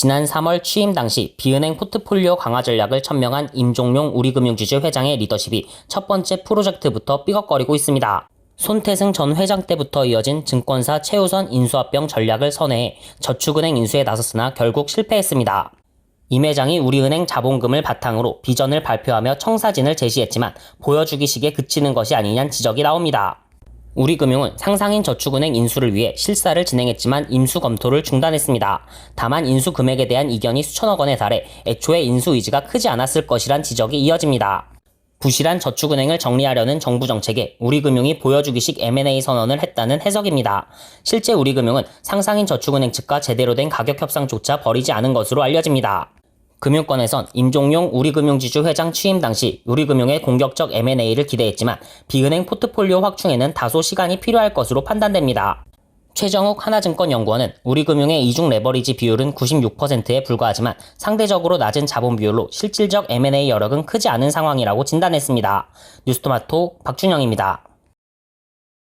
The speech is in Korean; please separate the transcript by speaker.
Speaker 1: 지난 3월 취임 당시 비은행 포트폴리오 강화 전략을 천명한 임종용 우리금융지주 회장의 리더십이 첫 번째 프로젝트부터 삐걱거리고 있습니다. 손태승 전 회장 때부터 이어진 증권사 최우선 인수합병 전략을 선회해 저축은행 인수에 나섰으나 결국 실패했습니다. 임 회장이 우리은행 자본금을 바탕으로 비전을 발표하며 청사진을 제시했지만 보여주기식에 그치는 것이 아니냐는 지적이 나옵니다. 우리금융은 상상인 저축은행 인수를 위해 실사를 진행했지만 임수 검토를 중단했습니다. 다만 인수 금액에 대한 이견이 수천억 원에 달해 애초에 인수 의지가 크지 않았을 것이란 지적이 이어집니다. 부실한 저축은행을 정리하려는 정부 정책에 우리금융이 보여주기식 M&A 선언을 했다는 해석입니다. 실제 우리금융은 상상인 저축은행 측과 제대로 된 가격 협상조차 벌이지 않은 것으로 알려집니다. 금융권에선 임종용 우리금융지주 회장 취임 당시 우리금융의 공격적 M&A를 기대했지만 비은행 포트폴리오 확충에는 다소 시간이 필요할 것으로 판단됩니다. 최정욱 하나증권연구원은 우리금융의 이중 레버리지 비율은 96%에 불과하지만 상대적으로 낮은 자본 비율로 실질적 M&A 여력은 크지 않은 상황이라고 진단했습니다. 뉴스토마토 박준영입니다.